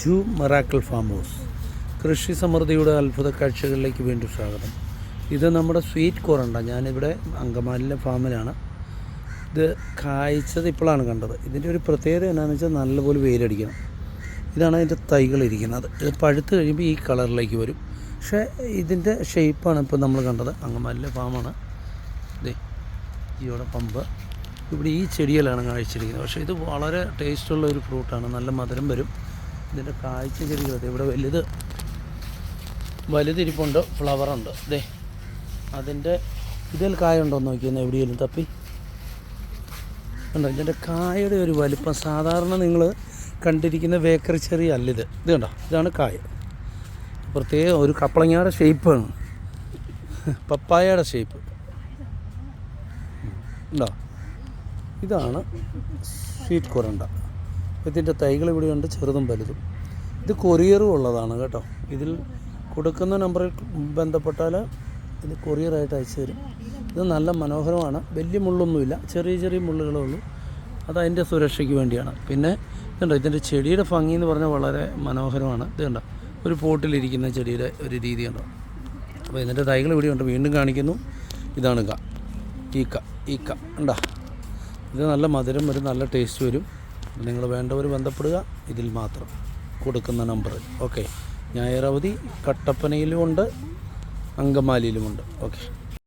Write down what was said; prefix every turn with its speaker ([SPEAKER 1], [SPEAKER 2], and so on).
[SPEAKER 1] ജു മറാക്കിൾ farm house. കൃഷി സമൃദ്ധിയുടെ അത്ഭുത കാഴ്ചകളിലേക്ക് വീണ്ടും സ്വാഗതം. ഇത് നമ്മുടെ സ്വീറ്റ് കോറണ്ട ഞാനിവിടെ അങ്കമാലിലെ ഫാമിലാണ്. ഇത് കായ്ച്ചത് ഇപ്പോഴാണ് കണ്ടത്. ഇതിന്റെ ഒരു പ്രത്യേകത എന്താണെന്ന് വെച്ചാൽ നല്ലപോലെ വെയിലടിക്കണം. ഇതാണ് അതിന്റെ തൈകൾ ഇരിക്കുന്നത്. ഇത് പഴുത്ത് കഴിയുമ്പോൾ ഈ കളറിലേക്ക് വരും. പക്ഷേ ഇതിന്റെ ഷേപ്പാണ് ഇപ്പോൾ നമ്മൾ കണ്ടത്. അങ്കമാലിലെ ഫാമാണ്. ദേ ഇവിടെ പമ്പ്. ഇവിടെ ഈ ചെടിയിലാണ് കാഴ്ചയിരിക്കുന്നത് പക്ഷേ ഇത് വളരെ ടേസ്റ്റുള്ള ഒരു ഫ്രൂട്ടാണ് നല്ല മധുരം വരും. ഇതിന്റെ കാഴ്ച ദേ ഇവിടെ വലുത് വലുതിരിപ്പുണ്ട് ഫ്ലവറുണ്ട് ഇതേ അതിന്റെ ഇതിൽ കായുണ്ടോ എന്ന് നോക്കിയെന്ന് എവിടെയെങ്കിലും തപ്പി. ഉണ്ടോ ഇതിന്റെ കായയുടെ ഒരു വലിപ്പം സാധാരണ നിങ്ങൾ കണ്ടിരിക്കുന്ന ബേക്കറി ചെറിയ അല്ല ഇത്. ഇത് കണ്ടോ ഇതാണ് കായ. പ്രത്യേക ഒരു കപ്പളങ്ങയുടെ ഷേപ്പാണ് പപ്പായയുടെ ഷേപ്പ് ഉണ്ടോ ഇതാണ് സ്വീറ്റ് കുറണ്ട ഇതിന്റെ തൈകൾ ഇവിടെയുണ്ട് ചെറുതും വലുതും. ഇത് കൊറിയറും ഉള്ളതാണ് കേട്ടോ. ഇതിൽ കൊടുക്കുന്ന നമ്പറിൽ ബന്ധപ്പെട്ടാൽ ഇത് കൊറിയറായിട്ട് അയച്ചു തരും. ഇത് നല്ല മനോഹരമാണ്. വലിയ മുള്ളൊന്നുമില്ല. ചെറിയ ചെറിയ മുള്ളുകളേ ഉള്ളൂ. അത് അതിന്റെ സുരക്ഷയ്ക്ക് വേണ്ടിയാണ്. പിന്നെ ഇതുണ്ടോ? ഇതിന്റെ ചെടിയുടെ ഭംഗി എന്ന് പറഞ്ഞാൽ വളരെ മനോഹരമാണ്. ഇത് കണ്ടോ? ഒരു പോട്ടിലിരിക്കുന്ന ചെടിയുടെ ഒരു രീതിയുണ്ടോ. അപ്പോൾ ഇതിന്റെ തൈകൾ ഇവിടെയുണ്ട് വീണ്ടും കാണിക്കുന്നു. ഇതാണ് ക ഈ ക ഈ ക ഉണ്ടോ ഇത് നല്ല മധുരം വരും. നല്ല ടേസ്റ്റ് വരും. നിങ്ങൾ വേണ്ടവർ ബന്ധപ്പെടുക. ഇതിൽ മാത്രം. കൊടുക്കുന്ന നമ്പർ ഓക്കെ ഞായർ അവധി കട്ടപ്പനയിലുമുണ്ട് അങ്കമാലിയിലുമുണ്ട് ഓക്കെ